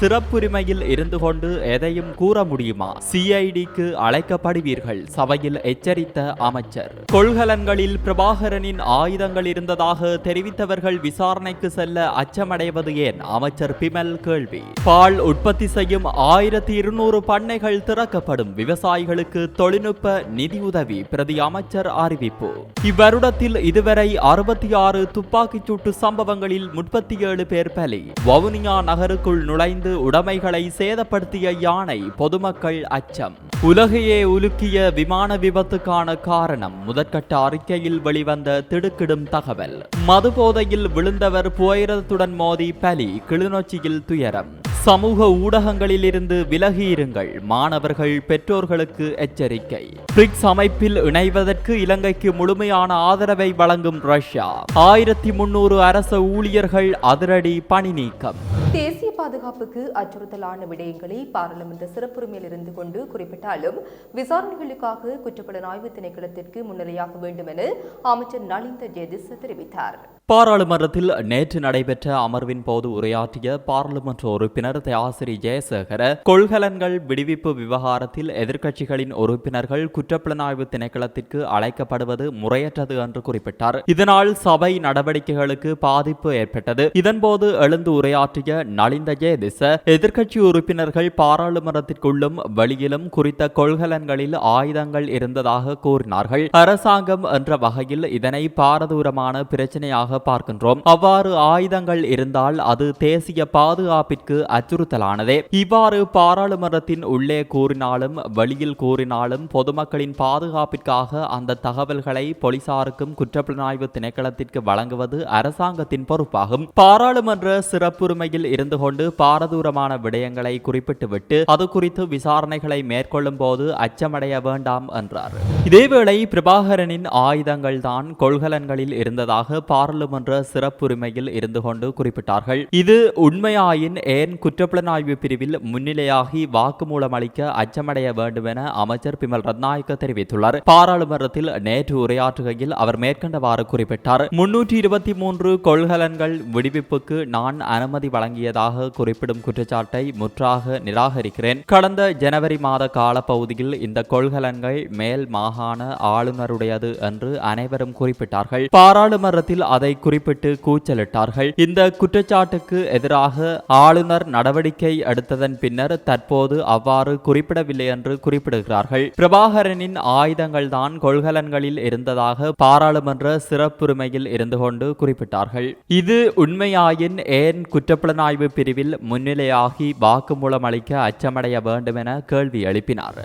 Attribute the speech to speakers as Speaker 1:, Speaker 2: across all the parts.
Speaker 1: சிறப்புரிமையில் இருந்து கொண்டு எதையும் கூற முடியுமா? சிஐடிக்கு அழைக்கப்படுவீர்கள் சபையில் எச்சரித்த அமைச்சர். கொள்கலன்களில் பிரபாகரனின் ஆயுதங்கள் இருந்ததாக தெரிவித்தவர்கள் விசாரணைக்கு செல்ல அச்சமடைவது ஏன்? அமைச்சர் பிமல் கேள்வி. பால் உற்பத்தி செய்யும் ஆயிரத்தி இருநூறு பண்ணைகள் திறக்கப்படும். விவசாயிகளுக்கு தொழில்நுட்ப நிதியுதவி பிரதி அமைச்சர் அறிவிப்பு. இவ்வருடத்தில் இதுவரை அறுபத்தி ஆறு துப்பாக்கிச் சூட்டு சம்பவங்களில் முப்பத்தி ஏழு பேர் பலி. வவுனியா நகருக்குள் நுழைந்து உடைமைகளை சேதப்படுத்திய யானை பொதுமக்கள் அச்சம். உலகையே உலுக்கிய விமான விபத்துக்கான காரணம் முதற்கட்ட அறிக்கையில் வெளிவந்த திடுக்கிடும் தகவல். மது போதையில் விழுந்தவர் புயரத்துடன் மோதி பலி கிளிநொச்சியில் துயரம். சமூக ஊடகங்களில் இருந்து விலகியிருங்கள். மாணவர்கள் பெற்றோர்களுக்கு எச்சரிக்கை. பிரிக்ஸ் அமைப்பில் இணைவதற்கு இலங்கைக்கு முழுமையான ஆதரவை வழங்கும் ரஷ்யா. ஆயிரத்தி முன்னூறு அரச ஊழியர்கள் அதிரடி பணி நீக்கம்.
Speaker 2: தேசிய பாதுகாப்புக்கு அச்சுறுத்தலான விடயங்களை பாராளுமன்ற சிறப்புரிமையில் இருந்து கொண்டு குறிப்பிட்டாலும் விசாரணைகளுக்காக குற்றப்புலனாய்வு திணைக்களத்திற்கு முன்னிலையாக வேண்டும் என அமைச்சர் நலிந்த ஜெதிஸ் தெரிவித்தார்.
Speaker 1: பாராளுமன்றத்தில் நேற்று நடைபெற்ற அமர்வின் போது உரையாற்றிய பாராளுமன்ற உறுப்பினர் தயாசிரி ஜெயசேகர கொள்கலன்கள் விடுவிப்பு விவகாரத்தில் எதிர்க்கட்சிகளின் உறுப்பினர்கள் குற்றப்புலனாய்வு திணைக்களத்திற்கு அழைக்கப்படுவது முறையற்றது என்று குறிப்பிட்டார். இதனால் சபை நடவடிக்கைகளுக்கு பாதிப்பு ஏற்பட்டது. இதன்போது எழுந்து உரையாற்றிய நலிந்த ஜெயதிச எதிர்க்கட்சி உறுப்பினர்கள் பாராளுமன்றத்திற்குள்ளும் வெளியிலும் குறித்த கொள்கலன்களில் ஆயுதங்கள் இருந்ததாக கூறினார்கள். அரசாங்கம் என்ற வகையில் இதனை பாரதூரமான பிரச்சனையாக பார்க்கின்றோம். அவ்வாறு ஆயுதங்கள் இருந்தால் அது தேசிய பாதுகாப்பிற்கு அச்சுறுத்தலானதே. இவ்வாறு பாராளுமன்றத்தின் உள்ளே கூறினாலும் வெளியில் கூறினாலும் பொதுமக்களின் பாதுகாப்பிற்காக அந்த தகவல்களை போலீசாருக்கும் குற்றப்புலனாய்வு திணைக்களத்திற்கு வழங்குவது அரசாங்கத்தின் பொறுப்பாகும். பாராளுமன்ற சிறப்புரிமையில் இருந்து கொண்டு பாரதூரமான விடயங்களை குறிப்பிட்டுவிட்டு அது குறித்து விசாரணைகளை மேற்கொள்ளும் போது அச்சமடைய வேண்டாம் என்றார். இதேவேளை பிரபாகரனின் ஆயுதங்கள் தான் கொள்கலன்களில் இருந்ததாக நாடாளுமன்ற சிறப்புரிமையில் இருந்து கொண்டு குறிப்பிட்டார்கள். இது உண்மையாயின் ஏன் குற்றப்புலனாய்வு பிரிவில் முன்னிலையாகி வாக்குமூலம் அளிக்க அச்சமடைய வேண்டும் என அமைச்சர் பிமல் ரத்நாயக்க தெரிவித்துள்ளார். பாராளுமன்றத்தில் நேற்று உரையாற்றுகையில் அவர் மேற்கண்டவாறு குறிப்பிட்டார். முன்னூற்றி இருபத்தி மூன்று கொள்கலன்கள் விடுவிப்புக்கு நான் அனுமதி வழங்கியதாக குறிப்பிடும் குற்றச்சாட்டை முற்றாக நிராகரிக்கிறேன். கடந்த ஜனவரி மாத காலப்பகுதியில் இந்த கொள்கலன்கள் மேல் மாகாண ஆளுநருடையது என்று அனைவரும் குறிப்பிட்டார்கள். பாராளுமன்றத்தில் அதை குறிப்பிட்டு கூச்சலிட்டார்கள். இந்த குற்றச்சாட்டுக்கு எதிராக ஆளுநர் நடவடிக்கை எடுத்ததன் பின்னர் தற்போது அவ்வாறு குறிப்பிடவில்லை என்று குறிப்பிடுகிறார்கள். பிரபாகரனின் ஆயுதங்கள் தான் கொள்கலன்களில் இருந்ததாக பாராளுமன்ற சிறப்புரிமையில் இருந்து கொண்டு குறிப்பிட்டார்கள். இது உண்மையாயின் ஏன் குற்றப்புலனாய்வு பிரிவில் முன்னிலையாகி வாக்குமூலம் அளிக்க அச்சமடைய வேண்டும் என கேள்வி எழுப்பினார்.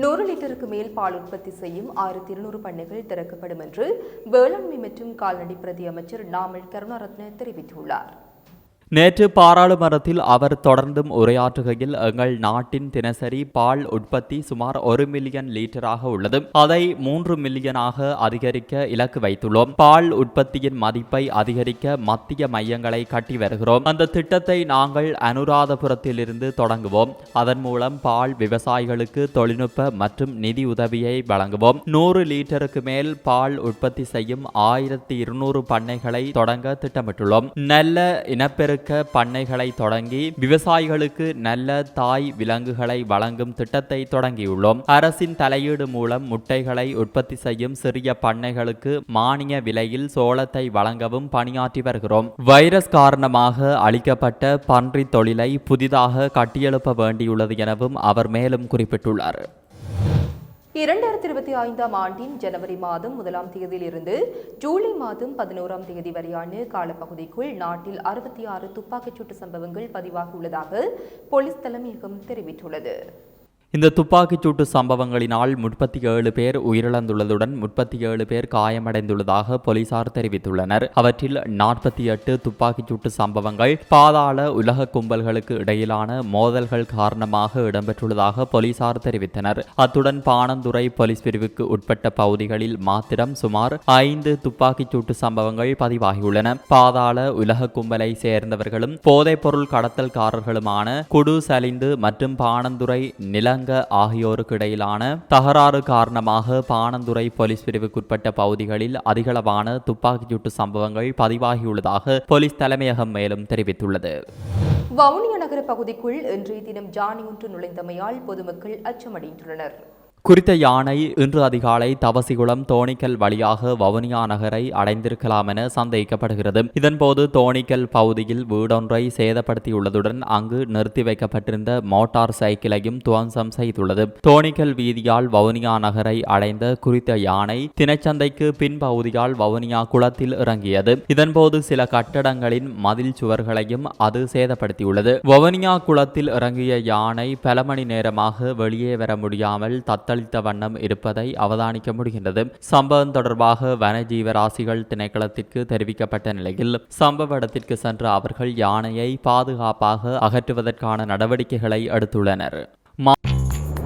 Speaker 2: நூறு லிட்டருக்கு மேல் பால் உற்பத்தி செய்யும் ஆயிரத்தி இருநூறு பண்ணைகள் திறக்கப்படும் என்று வேளாண்மை மற்றும் கால்நடை பிரதி அமைச்சர் நாமல் கருணாரத்ன தெரிவித்துள்ளார்.
Speaker 1: நேற்று பாராளுமன்றத்தில் அவர் தொடர்ந்தும் உரையாற்றுகையில் எங்கள் நாட்டின் தினசரி பால் உற்பத்தி சுமார் ஒரு மில்லியன் லீட்டராக உள்ளது. அதை மூன்று மில்லியனாக அதிகரிக்க இலக்கு வைத்துள்ளோம். பால் உற்பத்தியின் மதிப்பை அதிகரிக்க மத்திய மையங்களை கட்டி வருகிறோம். அந்த திட்டத்தை நாங்கள் அனுராதபுரத்திலிருந்து தொடங்குவோம். அதன் மூலம் பால் விவசாயிகளுக்கு தொழில்நுட்ப மற்றும் நிதி உதவியை வழங்குவோம். நூறு லீட்டருக்கு மேல் பால் உற்பத்தி செய்யும் ஆயிரத்தி இருநூறு பண்ணைகளை தொடங்க திட்டமிட்டுள்ளோம். நல்ல இனப்பெருக்க பண்ணைகளை தொடங்கி விவசாயிகளுக்கு நல்ல தாய் விலங்குகளை வழங்கும் திட்டத்தை தொடங்கியுள்ளோம். அரசின் தலையீடு மூலம் முட்டைகளை உற்பத்தி செய்யும் சிறிய பண்ணைகளுக்கு மானிய விலையில் சோளத்தை வழங்கவும் பணியாற்றி வருகிறோம். வைரஸ் காரணமாக அளிக்கப்பட்ட பன்றி தொழிலை புதிதாக கட்டியெழுப்ப வேண்டியுள்ளது எனவும் அவர் மேலும் குறிப்பிட்டுள்ளார்.
Speaker 2: இரண்டாயிரத்தி இருபத்தி ஐந்தாம் ஆண்டின் ஜனவரி மாதம் முதலாம் தேதியிலிருந்து ஜூலை மாதம் பதினோராம் தேதி வரையான காலப்பகுதிக்குள் நாட்டில் அறுபத்தி ஆறு துப்பாக்கிச்சூட்டு சம்பவங்கள் பதிவாகியுள்ளதாக போலீஸ் தலைமையகம் தெரிவித்துள்ளது.
Speaker 1: இந்த துப்பாக்கிச்சூட்டு சம்பவங்களினால் முப்பத்தி ஏழு பேர் உயிரிழந்துள்ளதுடன் முப்பத்தி ஏழு பேர் காயமடைந்துள்ளதாக போலீசார் தெரிவித்துள்ளனர். அவற்றில் நாற்பத்தி எட்டு துப்பாக்கிச்சூட்டு சம்பவங்கள் பாதாள உலக கும்பல்களுக்கு இடையிலான மோதல்கள் காரணமாக இடம்பெற்றுள்ளதாக போலீசார் தெரிவித்தனர். அத்துடன் பாணந்துறை போலீஸ் பிரிவுக்கு உட்பட்ட பகுதிகளில் மாத்திரம் சுமார் ஐந்து துப்பாக்கிச்சூட்டு சம்பவங்கள் பதிவாகியுள்ளன. பாதாள உலக கும்பலை சேர்ந்தவர்களும் போதைப்பொருள் கடத்தல்காரர்களுமான குடு சலிந்து மற்றும் பாணந்துறை நிலங்க தென்னங்க ஆகியோருக்கு இடையிலான தகராறு காரணமாக பாணந்துறை போலீஸ் பிரிவுக்குட்பட்ட பகுதிகளில் அதிகளவான துப்பாக்கிச்சூட்டு சம்பவங்கள் பதிவாகியுள்ளதாக போலீஸ் தலைமையகம் மேலும் தெரிவித்துள்ளது.
Speaker 2: வவுனியா நகர பகுதிக்குள் இன்றைய தினம் ஜானி ஒன்று நுழைந்தமையால் பொதுமக்கள் அச்சமடைந்துள்ளனர்.
Speaker 1: குறித்த யானை இன்று அதிகாலை தவசிகுளம் தோணிக்கல் வழியாக வவுனியா நகரை அடைந்திருக்கலாம் என சந்தேகிக்கப்படுகிறது. இதன்போது தோணிக்கல் பகுதியில் வீடொன்றை சேதப்படுத்தியுள்ளதுடன் அங்கு நிறுத்தி வைக்கப்பட்டிருந்த மோட்டார் சைக்கிளையும் துவம்சம் செய்துள்ளது. தோணிக்கல் வீதியால் வவுனியா நகரை அடைந்த குறித்த யானை தினச்சந்தைக்கு பின்பகுதியால் வவுனியா குளத்தில் இறங்கியது. இதன்போது சில கட்டடங்களின் மதில் சுவர்களையும் அது சேதப்படுத்தியுள்ளது. வவுனியா குளத்தில் இறங்கிய யானை பல மணி நேரமாக வெளியே வர முடியாமல் தத்த தத்தளித்த வண்ணம் இருப்பதை அவதானிக்க முடிகின்றது. சம்பவம் தொடர்பாக வனஜீவராசிகள் திணைக்களத்திற்கு தெரிவிக்கப்பட்ட நிலையில் சம்பவ இடத்திற்கு சென்ற அவர்கள் யானையை பாதுகாப்பாக அகற்றுவதற்கான நடவடிக்கைகளை எடுத்துள்ளனர்.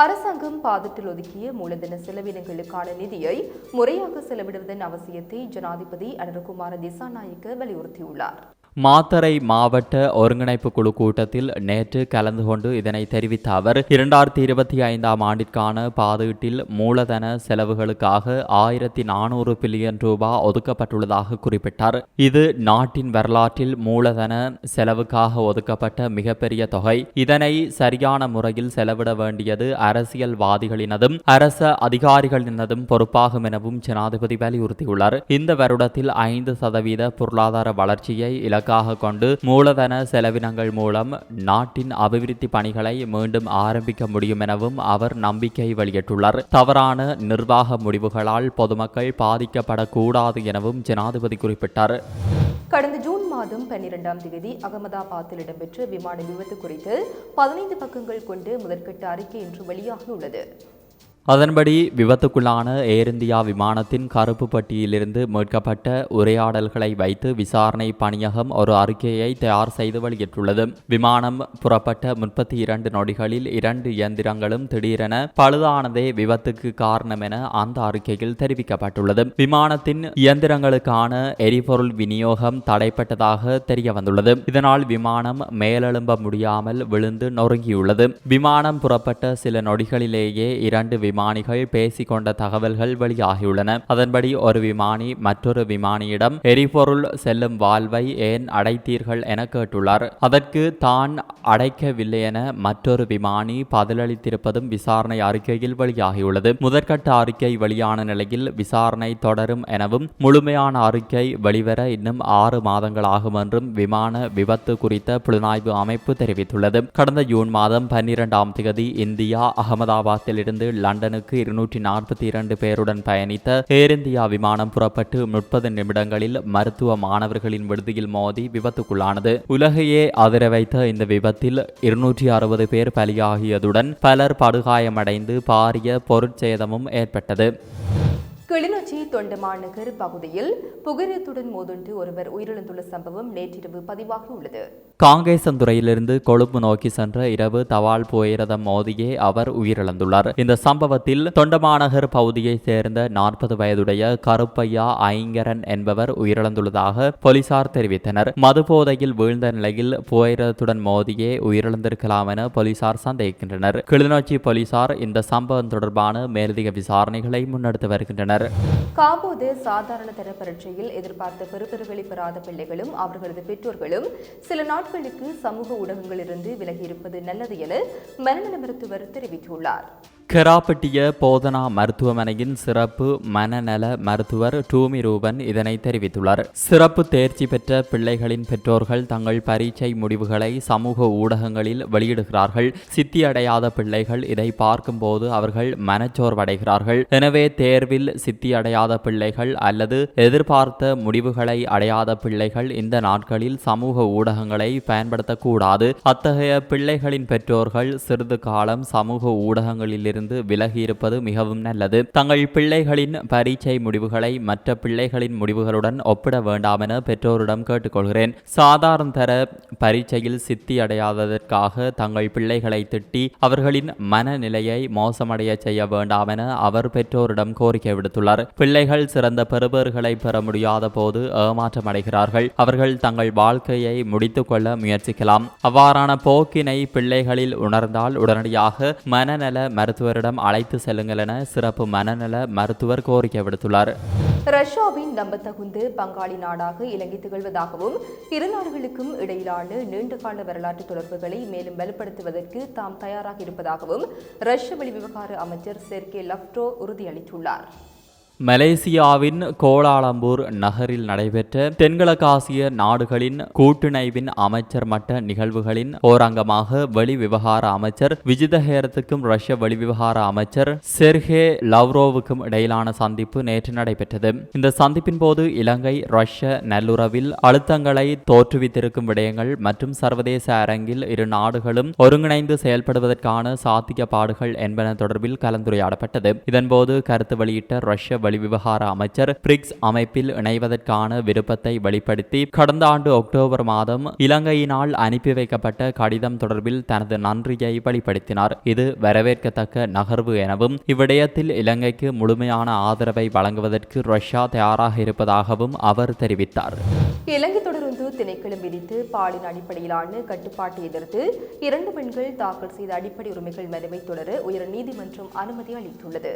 Speaker 2: அரசாங்கம் பாதத்தில் ஒதுக்கிய மூலதன செலவினங்களுக்கான நிதியை முறையாக செலவிடுவதன் அவசியத்தை ஜனாதிபதி அனுரகுமார திசாநாயக்க வலியுறுத்தியுள்ளார்.
Speaker 1: மாத்தரை மாவட்ட ஒருங்கிணைப்பு குழு கூட்டத்தில் நேற்று கலந்து கொண்டு இதனை தெரிவித்த அவர் இரண்டாயிரத்தி இருபத்தி ஐந்தாம் ஆண்டிற்கான பாதீட்டில் மூலதன செலவுகளுக்காக ஆயிரத்தி நானூறு பில்லியன் ரூபாய் ஒதுக்கப்பட்டுள்ளதாக குறிப்பிட்டார். இது நாட்டின் வரலாற்றில் மூலதன செலவுக்காக ஒதுக்கப்பட்ட மிகப்பெரிய தொகை. இதனை சரியான முறையில் செலவிட வேண்டியது அரசியல்வாதிகளினதும் அரச அதிகாரிகளினதும் பொறுப்பாகும் எனவும் ஜனாதிபதி வலியுறுத்தியுள்ளார். இந்த வருடத்தில் ஐந்து சதவீத பொருளாதார வளர்ச்சியை இலக்காக கொண்டு மூலதன செலவினங்கள் மூலம் நாட்டின் அபிவிருத்தி பணிகளை மீண்டும் ஆரம்பிக்க முடியும் எனவும் அவர் நம்பிக்கை வெளியிட்டுள்ளார். தவறான நிர்வாக முடிவுகளால் பொதுமக்கள் பாதிக்கப்படக்கூடாது எனவும் ஜனாதிபதி குறிப்பிட்டார்.
Speaker 2: கடந்த ஜூன் மாதம் பன்னிரெண்டாம் தேதி அகமதாபாத்தில் இடம்பெற்ற விமான விபத்து குறித்து பதினைந்து பக்கங்கள் கொண்டு முதற்கட்ட அறிக்கை இன்று வெளியாகியுள்ளது
Speaker 1: அதன்படி விபத்துக்குள்ளான ஏர் இந்தியா விமானத்தின் கருப்பு பட்டியிலிருந்து மீட்கப்பட்ட உரையாடல்களை வைத்து விசாரணை பணியகம் ஒரு அறிக்கையை தயார் செய்து வெளியிட்டுள்ளது. விமானம் புறப்பட்ட முப்பத்தி இரண்டு நொடிகளில் இரண்டு இயந்திரங்களும் திடீரென பழுதானதே விபத்துக்கு காரணம் என அந்த அறிக்கையில் தெரிவிக்கப்பட்டுள்ளது. விமானத்தின் இயந்திரங்களுக்கான எரிபொருள் விநியோகம் தடைப்பட்டதாக தெரிய வந்துள்ளது இதனால் விமானம் மேலெழும்ப முடியாமல் விழுந்து நொறுங்கியுள்ளது. விமானம் புறப்பட்ட சில நொடிகளிலேயே இரண்டு விமானிகள் பேசிக்கொண்ட தகவல்கள் வெளியாகியுள்ளன. அதன்படி ஒரு விமானி மற்றொரு விமானியிடம் எரிபொருள் செல்லும் வால்வை ஏன் அடைத்தீர்கள் என கேட்டுள்ளார். அதற்கு தான் அடைக்கவில்லை என மற்றொரு விமானி பதிலளித்திருப்பதும் விசாரணை அறிக்கையில் வெளியாகியுள்ளது. முதற்கட்ட அறிக்கை வெளியான நிலையில் விசாரணை தொடரும் எனவும் முழுமையான அறிக்கை வெளிவர இன்னும் ஆறு மாதங்கள் ஆகும் என்றும் விமான விபத்து குறித்த புலனாய்வு அமைப்பு தெரிவித்துள்ளது. கடந்த ஜூன் மாதம் பன்னிரெண்டாம் தேதி இந்தியா அகமதாபாத்தில் இருந்து லண்டன் லண்டனுக்கு இருநூற்றி நாற்பத்தி இரண்டு பேருடன் பயணித்த ஏர் இந்தியா விமானம் புறப்பட்டு முப்பது நிமிடங்களில் மருத்துவ மாணவர்களின் விடுதியில் மோதி விபத்துக்குள்ளானது. உலகையே அதிர வைத்த இந்த விபத்தில் இருநூற்றி அறுபது பேர் பலியாகியதுடன் பலர் படுகாயமடைந்து பாரிய பொருட்சேதமும் ஏற்பட்டது.
Speaker 2: கிளிநொச்சி தொண்டமாநகர் பகுதியில் புகையிரத்துடன் மோதுண்டு ஒருவர் உயிரிழந்துள்ள சம்பவம் நேற்றிரவு பதிவாகியுள்ளது
Speaker 1: காங்கேசந்துறையிலிருந்து கொழும்பு நோக்கி சென்ற இரவு தவால் புகையிரதம் மோதியே அவர் உயிரிழந்துள்ளார். இந்த சம்பவத்தில் தொண்டமாநகர் பகுதியைச் சேர்ந்த நாற்பது வயதுடைய கருப்பையா ஐங்கரன் என்பவர் உயிரிழந்துள்ளதாக போலீசார் தெரிவித்தனர். மதுபோதையில் வீழ்ந்த நிலையில் புகையிரதத்துடன் மோதியே உயிரிழந்திருக்கலாம் என போலீசார் சந்தேகிக்கின்றனர். கிளிநொச்சி போலீசார் இந்த சம்பவம் தொடர்பான மேலதிக விசாரணைகளை முன்னெடுத்து வருகின்றனர்.
Speaker 2: காபோது சாதாரண தர பரீட்சையில் எதிர்பார்த்த பெறுபேறுகளை பெறாத பிள்ளைகளும் அவர்களது பெற்றோர்களும் சில நாட்களுக்கு சமூக ஊடகங்களிலிருந்து விலகியிருப்பது நல்லது என மனநல மருத்துவர் தெரிவித்துள்ளார்.
Speaker 1: கெராப்பட்டிய போதனா மருத்துவமனையின் சிறப்பு மனநல மருத்துவர் டூமி ரூபன் இதனை தெரிவித்துள்ளார். சிறப்பு தேர்ச்சி பெற்ற பிள்ளைகளின் பெற்றோர்கள் தங்கள் பரீட்சை முடிவுகளை சமூக ஊடகங்களில் வெளியிடுகிறார்கள். சித்தியடையாத பிள்ளைகள் இதை பார்க்கும்போது அவர்கள் மனச்சோர்வடைகிறார்கள். எனவே தேர்வில் சித்தியடையாத பிள்ளைகள் அல்லது எதிர்பார்த்த முடிவுகளை அடையாத பிள்ளைகள் இந்த நாட்களில் சமூக ஊடகங்களை பயன்படுத்தக்கூடாது. அத்தகைய பிள்ளைகளின் பெற்றோர்கள் சிறிது காலம் சமூக ஊடகங்களில் தேர்வுகளிலிருந்து விலகியிருப்பது மிகவும் நல்லது. தங்கள் பிள்ளைகளின் பரீட்சை முடிவுகளை மற்ற பிள்ளைகளின் முடிவுகளுடன் ஒப்பிட வேண்டாம் என பெற்றோரிடம் கேட்டுக்கொள்கிறேன். சாதாரண தர பரீட்சையில் சித்தி அடையாததற்காக தங்கள் பிள்ளைகளை திட்டி அவர்களின் மனநிலையை மோசமடைய செய்ய வேண்டாம் என அவர் பெற்றோரிடம் கோரிக்கை விடுத்துள்ளார். பிள்ளைகள் சிறந்த பெறுபேறுகளை பெற முடியாத போது ஏமாற்றம் அடைகிறார்கள் அவர்கள் தங்கள் வாழ்க்கையை முடித்துக்கொள்ள முயற்சிக்கலாம். அவ்வாறான போக்கினை பிள்ளைகளில் உணர்ந்தால் உடனடியாக மனநல மருத்துவரிடம் அழைத்து செல்லுங்கள் என சிறப்பு மனநல மருத்துவர் கோரிக்கை விடுத்துள்ளார்.
Speaker 2: ரஷ்யாவின் நம்பத்தகுந்த பங்காளி நாடாக இலங்கை திகழ்வதாகவும் இரு நாடுகளுக்கும் இடையிலான நீண்டகால வரலாற்று தொடர்புகளை மேலும் வலுப்படுத்துவதற்கு தாம் தயாராக இருப்பதாகவும் ரஷ்ய வெளிவிவகார அமைச்சர் செர்கே லப்டோ உறுதியளித்துள்ளார்.
Speaker 1: மலேசியாவின் கோலாலம்பூர் நகரில் நடைபெற்ற தென்கிழக்காசிய நாடுகளின் கூட்டிணைவின் அமைச்சர் மட்ட நிகழ்வுகளின் ஓரங்கமாக வெளிவிவகார அமைச்சர் விஜிதஹேரத்துக்கும் ரஷ்ய வெளிவிவகார அமைச்சர் செர்கே லவ்ரோவுக்கும் இடையிலான சந்திப்பு நேற்று நடைபெற்றது. இந்த சந்திப்பின் போது இலங்கை ரஷ்ய நல்லுறவில் அழுத்தங்களை தோற்றுவித்திருக்கும் விடயங்கள் மற்றும் சர்வதேச அரங்கில் இரு நாடுகளும் ஒருங்கிணைந்து செயல்படுவதற்கான சாத்தியப்பாடுகள் என்பன தொடர்பில் கலந்துரையாடப்பட்டது. இதன்போது கருத்து வெளியிட்ட ரஷ்ய வெளிவிவகார அமைச்சர் பிரிக்ஸ் அமைப்பில் இணைவதற்கான விருப்பத்தை வெளிப்படுத்தி கடந்த ஆண்டு அக்டோபர் மாதம் இலங்கையினால் அனுப்பி வைக்கப்பட்ட கடிதம் தொடர்பில் தனது நன்றியை வெளிப்படுத்தினார். இது வரவேற்கத்தக்க நகர்வு எனவும் இவ்விடயத்தில் இலங்கைக்கு முழுமையான ஆதரவை வழங்குவதற்கு ரஷ்யா தயாராக இருப்பதாகவும் அவர் தெரிவித்தார்.
Speaker 2: இலங்கை தொடர்ந்து திணைக்களம் விதித்து பாலின அடிப்படையிலான கட்டுப்பாட்டை எதிர்த்து இரண்டு பெண்கள் தாக்கல் செய்த அடிப்படை உரிமைகள் மனுவை தொடர உயர் நீதிமன்றம் அனுமதி அளித்துள்ளது.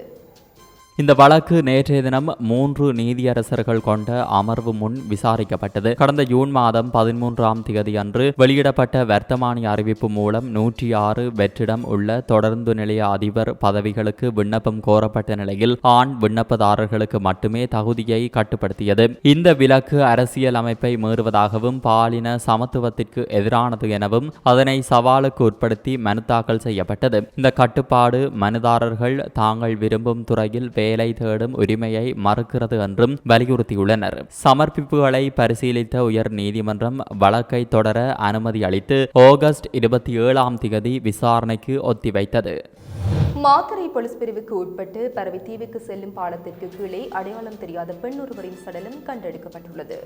Speaker 1: இந்த வழக்கு நேற்றைய தினம் மூன்று நீதியரசர்கள் கொண்ட அமர்வு முன் விசாரிக்கப்பட்டது. கடந்த ஜூன் மாதம் பதிமூன்றாம் தேதி அன்று வெளியிடப்பட்ட வர்த்தமானி அறிவிப்பு மூலம் நூற்றி ஆறு வெற்றிடம் உள்ள தொடர்ந்து நிலைய அதிபர் பதவிகளுக்கு விண்ணப்பம் கோரப்பட்ட நிலையில் ஆண் விண்ணப்பதாரர்களுக்கு மட்டுமே தகுதியை கட்டுப்படுத்தியது. இந்த விலக்கு அரசியல் அமைப்பை மீறுவதாகவும் பாலின சமத்துவத்திற்கு எதிரானது எனவும் அதனை சவாலுக்கு உட்படுத்தி மனு தாக்கல் செய்யப்பட்டது. இந்த கட்டுப்பாடு மனுதாரர்கள் தாங்கள் விரும்பும் துறையில் வேலை தேடும் உரிமையை மறுக்கிறது என்றும் வலியுறுத்தியுள்ளனர். சமர்ப்பிப்புகளை பரிசீலித்த உயர் நீதிமன்றம் வழக்கை தொடர அனுமதி அளித்து ஆகஸ்ட் இருபத்தி ஏழாம் தேதி விசாரணைக்கு ஒத்திவைத்தது.
Speaker 2: மாத்தறை போலீஸ் பிரிவுக்கு உட்பட்டு பரவி தீவுக்கு செல்லும் பாலத்திற்கு கீழே அடையாளம் தெரியாத பெண் ஒருவரின் சடலம் கண்டெடுக்கப்பட்டுள்ளது.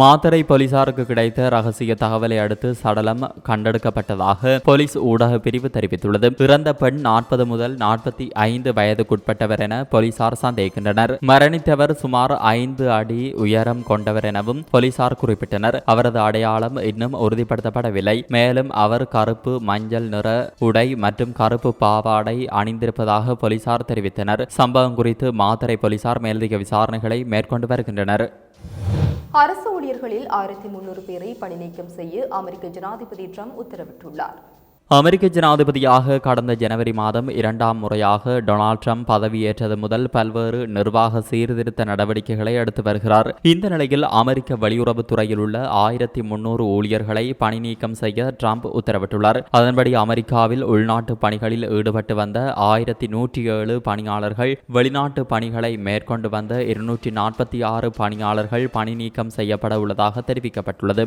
Speaker 1: மாத்தறை போலீசாருக்கு கிடைத்த ரகசிய தகவலை அடுத்து சடலம் கண்டெடுக்கப்பட்டதாக போலீஸ் ஊடக பிரிவு தெரிவித்துள்ளது. இறந்த பெண் நாற்பது முதல் நாற்பத்தி ஐந்து வயதுக்குட்பட்டவர் என போலீசார் சந்தேகிக்கின்றனர். மரணித்தவர் சுமார் ஐந்து அடி உயரம் கொண்டவர் எனவும் போலீசார் குறிப்பிட்டனர். அவரது அடையாளம் இன்னும் உறுதிப்படுத்தப்படவில்லை. மேலும் அவர் கருப்பு மஞ்சள் நிற உடை மற்றும் கருப்பு பாவாடை அணிந்திருப்பதாக போலீசார் தெரிவித்தனர். சம்பவம் குறித்து மாத்தறை போலீசார் மேலதிக விசாரணைகளை மேற்கொண்டு வருகின்றனர்.
Speaker 2: அரசு ஊழியர்களில் ஆயிரத்தி முன்னூறு பேரை பணி நீக்கம் செய்ய அமெரிக்க ஜனாதிபதி ட்ரம்ப் உத்தரவிட்டுள்ளார்.
Speaker 1: அமெரிக்க ஜனாதிபதியாக கடந்த ஜனவரி மாதம் இரண்டாம் முறையாக டொனால்ட் ட்ரம்ப் பதவியேற்றது முதல் பல்வேறு நிர்வாக சீர்திருத்த நடவடிக்கைகளை எடுத்து வருகிறார். இந்த நிலையில் அமெரிக்க வெளியுறவுத்துறையில் உள்ள ஆயிரத்தி முன்னூறு ஊழியர்களை பணி நீக்கம் செய்ய ட்ரம்ப் உத்தரவிட்டுள்ளார். அதன்படி அமெரிக்காவில் உள்நாட்டு பணிகளில் ஈடுபட்டு வந்த ஆயிரத்தி நூற்றி ஏழு பணியாளர்கள் வெளிநாட்டு பணிகளை மேற்கொண்டு வந்த இருநூற்றி நாற்பத்தி ஆறு பணியாளர்கள் பணி நீக்கம் செய்யப்பட உள்ளதாக தெரிவிக்கப்பட்டுள்ளது.